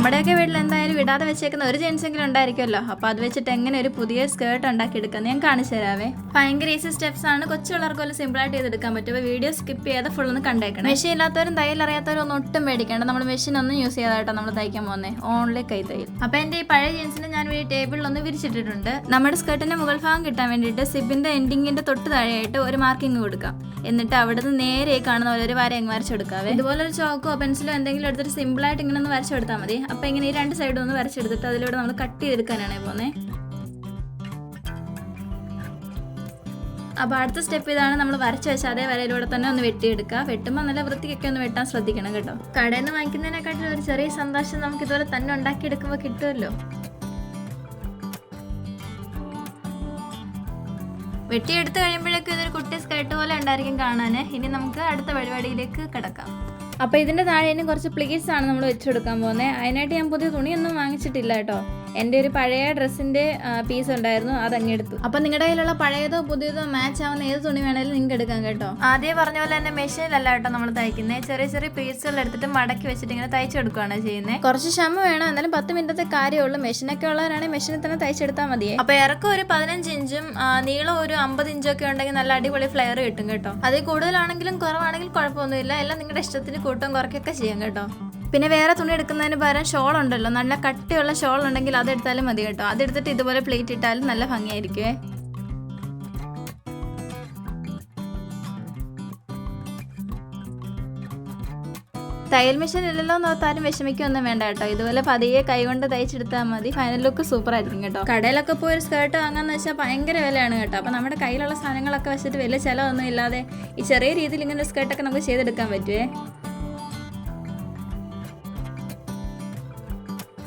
നമ്മുടെയൊക്കെ വീട്ടിൽ എന്തായാലും വിടാതെ വെച്ചേക്കുന്ന ഒരു ജെൻസെങ്കിലും ഉണ്ടായിരിക്കുമല്ലോ. അപ്പോൾ അത് വെച്ചിട്ട് എങ്ങനെ ഒരു പുതിയ സ്കേർട്ട് ഉണ്ടാക്കി എടുക്കാം ഞാൻ കാണിച്ചു തരാവേ. ഭയങ്കര ഈസി സ്റ്റെപ്സ് ആണ്. കൊച്ചു ഒരു സിമ്പിൾ ആയിട്ട് ചെയ്തെടുക്കാൻ പറ്റും. അപ്പോൾ വീഡിയോ സ്കിപ്പ് ചെയ്ത് ഫുൾ ഒന്ന് കണ്ടേക്കണം. മെഷീൻ ഇല്ലാത്തവരും തയ്യൽ അറിയാത്തവരും ഒന്നും ഒട്ടും മേടിക്കേണ്ട നമ്മൾ മെഷീൻ ഒന്നും യൂസ് ചെയ്യാതായിട്ടോ നമ്മൾ തയ്ക്കാൻ പോകുന്നത് ഓൺലി കൈ തയ്യൽ. അപ്പോൾ എന്റെ ഈ പഴയ ജീൻസിന് ഞാൻ ഈ ടേബിളിൽ ഒന്ന് വിരിച്ചിട്ടിട്ടുണ്ട്. നമ്മുടെ സ്കേർട്ടിന്റെ മുകൾ ഭാഗം കിട്ടാൻ വേണ്ടിയിട്ട് സിബിന്റെ എൻഡിങ്ങിന്റെ തൊട്ട് താഴെയായിട്ട് ഒരു മാർക്കിംഗ് കൊടുക്കാം. എന്നിട്ട് അവിടുന്ന് നേരെ കാണുന്ന പോലെ ഒരു വര അങ്ങ് വരച്ചെടുക്കാവേ. ഇതുപോലെ ഒരു ചോക്കോ പെൻസിലോ എന്തെങ്കിലും എടുത്തിട്ട് സിമ്പിൾ ആയിട്ട് ഇങ്ങനെ ഒന്ന് വരച്ചെടുത്താൽ മതി. അപ്പോൾ ഇങ്ങനെ ഈ രണ്ട് സൈഡും ഒന്ന് വരച്ചെടുത്തിട്ട് അതിലൂടെ നമ്മൾ കട്ട് ചെയ്തെടുക്കാനാണ് പോകുന്നത് അപ്പോൾ അടുത്ത സ്റ്റെപ്പ് ഇതാണ് നമ്മൾ വരച്ച് വെച്ച അതേ വരയിലൂടെ തന്നെ ഒന്ന് വെട്ടിയെടുക്കുക. വെട്ടുമ്പോൾ നല്ല വൃത്തിക്കൊക്കെ ഒന്ന് വെട്ടാൻ ശ്രദ്ധിക്കണം കേട്ടോ. കടയിൽ നിന്ന് വാങ്ങിക്കുന്നതിനെക്കാട്ടിലും ഒരു ചെറിയ സന്തോഷം നമുക്ക് ഇതുപോലെ തന്നെ ഉണ്ടാക്കിയെടുക്കുമ്പോൾ കിട്ടുമല്ലോ. വെട്ടിയെടുത്ത് കഴിയുമ്പോഴേക്കും ഇതൊരു കുട്ടി സ്കേർട്ട് പോലെ ഉണ്ടായിരിക്കും കാണാൻ ഇനി നമുക്ക് അടുത്ത പരിപാടിയിലേക്ക് കിടക്കാം. അപ്പോൾ ഇതിന്റെ താഴെ കുറച്ച് പ്ലീറ്റ്സ് ആണ് നമ്മൾ വെച്ച് കൊടുക്കാൻ പോകുന്നത് അതിനായിട്ട് ഞാൻ പുതിയ തുണിയൊന്നും വാങ്ങിച്ചിട്ടില്ല കേട്ടോ. എന്റെ ഒരു പഴയ ഡ്രസ്സിന്റെ പീസ് ഉണ്ടായിരുന്നു അത് അങ്ങ് എടുത്തു. അപ്പൊ നിങ്ങളുടെ കയ്യിലുള്ള പഴയതോ പുതിയതോ മാച്ച് ആവുന്ന ഏത് തുണി വേണേലും നിങ്ങൾക്ക് എടുക്കാം കേട്ടോ. ആദ്യം പറഞ്ഞ പോലെ തന്നെ മെഷീനിലല്ല കേട്ടോ നമ്മൾ തയ്ക്കുന്നത് ചെറിയ ചെറിയ പീസുകൾ എടുത്തിട്ട് മടക്കി വെച്ചിട്ട് ഇങ്ങനെ തയ്ച്ചെടുക്കുകയാണ് ചെയ്യുന്നത് കുറച്ച് ക്ഷമ വേണം. എന്നാലും പത്ത് മിനിറ്റത്തെ കാര്യമുള്ളൂ മെഷീനൊക്കെ ഉള്ളവരാണെങ്കിൽ മെഷീനിൽ തന്നെ തയ്ച്ചെടുത്താൽ മതിയെ. അപ്പൊ ഇറക്കം ഒരു പതിനഞ്ച് ഇഞ്ചും നീളം ഒരു അമ്പത് ഇഞ്ചും ഇഞ്ചൊക്കെ ഉണ്ടെങ്കിൽ നല്ല അടിപൊളി ഫ്ലെയർ കിട്ടും കേട്ടോ. അതിൽ കൂടുതലാണെങ്കിലും കുറവാണെങ്കിലും കുഴപ്പമൊന്നുമില്ല. എല്ലാം നിങ്ങളുടെ ഇഷ്ടത്തിന് കൂട്ടം കുറയ്ക്കൊക്കെ ചെയ്യാം കേട്ടോ. പിന്നെ വേറെ തുണി എടുക്കുന്നതിന് പകരം ഷോൾ ഉണ്ടല്ലോ. നല്ല കട്ടിയുള്ള ഷോൾ ഉണ്ടെങ്കിൽ അതെടുത്താലും മതി കേട്ടോ. അതെടുത്തിട്ട് ഇതുപോലെ പ്ലേറ്റ് ഇട്ടാലും നല്ല ഭംഗിയായിരിക്കുമേ തയ്യൽ മെഷീൻ ഇല്ലല്ലോ എന്ന് ഓർത്താലും വിഷമിക്കൊന്നും വേണ്ട കേട്ടോ. ഇതുപോലെ പതിയെ കൈകൊണ്ട് തയ്ച്ചെടുത്താൽ മതി. ഫൈനൽ ലുക്ക് സൂപ്പർ ആയിരിക്കും കേട്ടോ. കടയിലൊക്കെ പോയി ഒരു സ്കേർട്ട് വാങ്ങാന്ന് വെച്ചാൽ ഭയങ്കര വിലയാണ് കേട്ടോ. അപ്പോൾ നമ്മുടെ കയ്യിലുള്ള സാധനങ്ങളൊക്കെ വെച്ചിട്ട് വലിയ ചിലവൊന്നും ഇല്ലാതെ ഈ ചെറിയ രീതിയിൽ ഇങ്ങനെ ഒരു സ്കേർട്ടൊക്കെ നമുക്ക് ചെയ്തെടുക്കാൻ പറ്റുമേ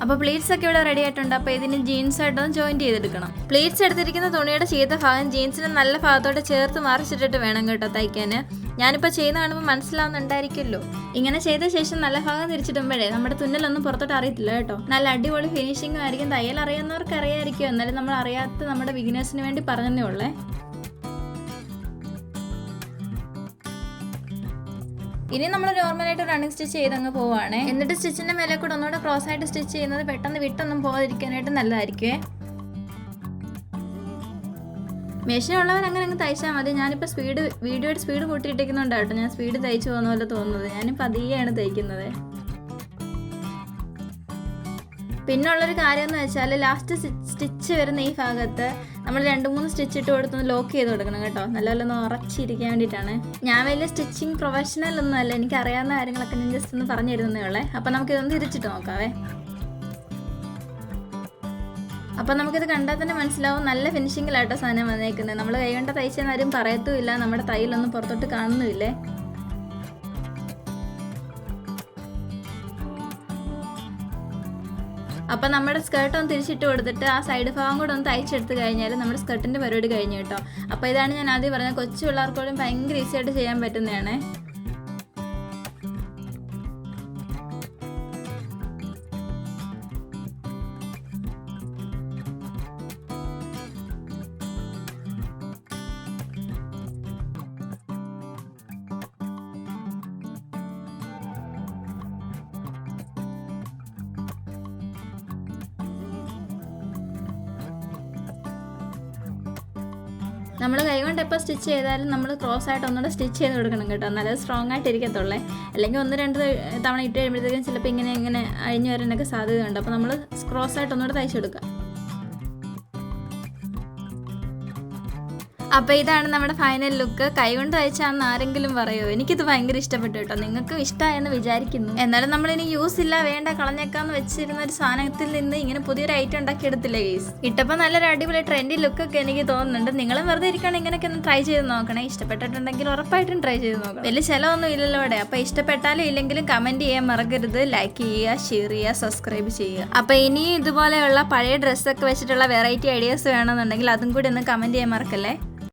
അപ്പോൾ പ്ലേറ്റ്സ് ഒക്കെ ഇവിടെ റെഡി ആയിട്ടുണ്ട്. അപ്പോൾ ഇതിന് ജീൻസ് ആയിട്ടൊന്ന് ജോയിന്റ് ചെയ്തെടുക്കണം. പ്ലേറ്റ്സ് എടുത്തിരിക്കുന്ന തുണിയുടെ ചെയ്ത ഭാഗം ജീൻസിന് നല്ല ഭാഗത്തോട്ട് ചേർത്ത് മറിച്ചിട്ടിട്ട് വേണം കേട്ടോ തയ്ക്കാൻ ഞാനിപ്പോൾ ചെയ്യുന്ന കാണുമ്പോൾ മനസ്സിലാവുന്നുണ്ടായിരിക്കുമല്ലോ. ഇങ്ങനെ ചെയ്ത ശേഷം നല്ല ഭാഗം തിരിച്ചിടുമ്പോഴേ നമ്മുടെ തുന്നലൊന്നും പുറത്തോട്ട് അറിയത്തില്ല കേട്ടോ. നല്ല അടിപൊളി ഫിനിഷിംഗ് ആയിരിക്കും. തയ്യൽ അറിയാവുന്നവർക്ക് അറിയായിരിക്കും എന്നാലും നമ്മൾ അറിയാത്ത നമ്മുടെ ബിഗിനേഴ്സിന് വേണ്ടി പറഞ്ഞതേ ഉള്ളേ. ഇനി നമ്മൾ നോർമൽ ആയിട്ട് റണ്ണിങ് സ്റ്റിച്ച് ചെയ്തങ്ങ് പോവാണ്. എന്നിട്ട് സ്റ്റിച്ചിന്റെ മേലെ കൂടെ ഒന്നുകൂടെ ക്രോസ് ആയിട്ട് സ്റ്റിച്ച് ചെയ്യുന്നത് പെട്ടെന്ന് വിട്ടൊന്നും പോകാതിരിക്കാനായിട്ട് നല്ലതായിരിക്കുമേ മെഷീൻ ഉള്ളവർ അങ്ങനെ അങ്ങ് തയ്ച്ചാൽ മതി. ഞാനിപ്പോൾ സ്പീഡ് വീഡിയോയുടെ സ്പീഡ് കൂട്ടിയിട്ടിരിക്കുന്നുണ്ടാട്ടോ ഞാൻ സ്പീഡ് തയ്ച്ചു പോകുന്ന പോലെ തോന്നുന്നത്. ഞാനിപ്പോൾ പതിയെയാണ് തയ്ക്കുന്നത്. പിന്നുള്ളൊരു കാര്യം എന്ന് വെച്ചാൽ ലാസ്റ്റ് സ്റ്റിച്ച് വരുന്ന ഈ ഭാഗത്ത് നമ്മൾ രണ്ട് മൂന്ന് സ്റ്റിച്ച് ഇട്ട് കൊടുത്തൊന്ന് ലോക്ക് ചെയ്ത് കൊടുക്കണം കേട്ടോ. നല്ലപോലെ ഒന്ന് ഉറച്ചിരിക്കാൻ വേണ്ടിയിട്ടാണ്. ഞാൻ വലിയ സ്റ്റിച്ചിങ് പ്രൊഫഷണൽ ഒന്നുമല്ല എനിക്ക് അറിയാവുന്ന കാര്യങ്ങളൊക്കെ ഞാൻ ജസ്റ്റ് ഒന്ന് പറഞ്ഞു തരുന്നേ ഉള്ളേ. അപ്പം നമുക്ക് ഇതൊന്ന് തിരിച്ചിട്ട് നോക്കാവേ. അപ്പം നമുക്കിത് കണ്ടാൽ തന്നെ മനസ്സിലാവും. നല്ല ഫിനിഷിങ്ങിലാട്ടോ സാധനം വന്നേക്കുന്നത് നമ്മൾ കൈകൊണ്ട് കൊണ്ട് ആരും പറയത്തുമില്ല. നമ്മുടെ തയ്യലൊന്നും പുറത്തോട്ട് കാണുന്നുമില്ലേ? അപ്പം നമ്മുടെ സ്കേർട്ട് ഒന്ന് തിരിച്ചിട്ട് കൊടുത്തിട്ട് ആ സൈഡ് ഭാഗം കൂടെ ഒന്ന് തയ്ച്ചെടുത്ത് കഴിഞ്ഞാൽ നമ്മുടെ സ്കേർട്ടിന്റെ പരിപാടി കഴിഞ്ഞു കേട്ടോ. അപ്പോൾ ഇതാണ് ഞാൻ ആദ്യം പറഞ്ഞത് കൊച്ചു പിള്ളേർക്കോടും ഭയങ്കര ഈസി ആയിട്ട് ചെയ്യാൻ പറ്റുന്നതാണ്. നമ്മൾ കൈകൊണ്ട് എപ്പോൾ സ്റ്റിച്ച് ചെയ്താലും നമ്മൾ ക്രോസ് ആയിട്ട് ഒന്നുകൂടെ സ്റ്റിച്ച് ചെയ്ത് കൊടുക്കണം കേട്ടോ. നല്ല സ്ട്രോങ് ആയിട്ട് ഇരിക്കത്തുള്ളേ അല്ലെങ്കിൽ ഒന്ന് രണ്ട് തവണ ഇട്ട് കഴിയുമ്പോഴത്തേക്കും ചിലപ്പോൾ ഇങ്ങനെ ഇങ്ങനെ അഴിഞ്ഞു വരാനൊക്കെ സാധ്യതയുണ്ട്. അപ്പോൾ നമ്മൾ ക്രോസ് ആയിട്ട് ഒന്നുകൂടെ തയ്ച്ചെടുക്കുക അപ്പോൾ ഇതാണ് നമ്മുടെ ഫൈനൽ ലുക്ക് കൈകൊണ്ട് തയ്ച്ചാന്ന് ആരെങ്കിലും പറയുമോ എനിക്കിത് ഭയങ്കര ഇഷ്ടപ്പെട്ടു കേട്ടോ. നിങ്ങൾക്കും ഇഷ്ടമായെന്ന് വിചാരിക്കുന്നു. എന്നാലും നമ്മൾ ഇനി യൂസ് ഇല്ല വേണ്ട കളഞ്ഞേക്കാന്ന് വെച്ചിരുന്ന ഒരു സാധനത്തിൽ നിന്ന് ഇങ്ങനെ പുതിയൊരു ഐറ്റം ഉണ്ടാക്കി എടുത്തില്ലേ ഗീസ് ഇട്ടപ്പോൾ നല്ലൊരു അടിപൊളി ട്രെൻഡി ലുക്കൊക്കെ എനിക്ക് തോന്നുന്നുണ്ട്. നിങ്ങളും വെറുതെ ഇരിക്കുകയാണെങ്കിൽ ഇങ്ങനെയൊക്കെ ഒന്ന് ട്രൈ ചെയ്ത് നോക്കണേ. ഇഷ്ടപ്പെട്ടിട്ടുണ്ടെങ്കിൽ ഉറപ്പായിട്ടും ട്രൈ ചെയ്ത് നോക്കണം. വലിയ ചിലവൊന്നും ഇല്ലല്ലോ അവിടെ അപ്പോൾ ഇഷ്ടപ്പെട്ടാലും ഇല്ലെങ്കിലും കമന്റ് ചെയ്യാൻ മറക്കരുത്. ലൈക്ക് ചെയ്യുക ഷെയർ ചെയ്യുക സബ്സ്ക്രൈബ് ചെയ്യുക. അപ്പോൾ ഇനിയും ഇതുപോലെയുള്ള പഴയ ഡ്രസ്സൊക്കെ വെച്ചിട്ടുള്ള വെറൈറ്റി ഐഡിയാസ് വേണമെന്നുണ്ടെങ്കിൽ അതും കൂടി ഒന്ന് കമന്റ് ചെയ്യാൻ മറക്കല്ലേ?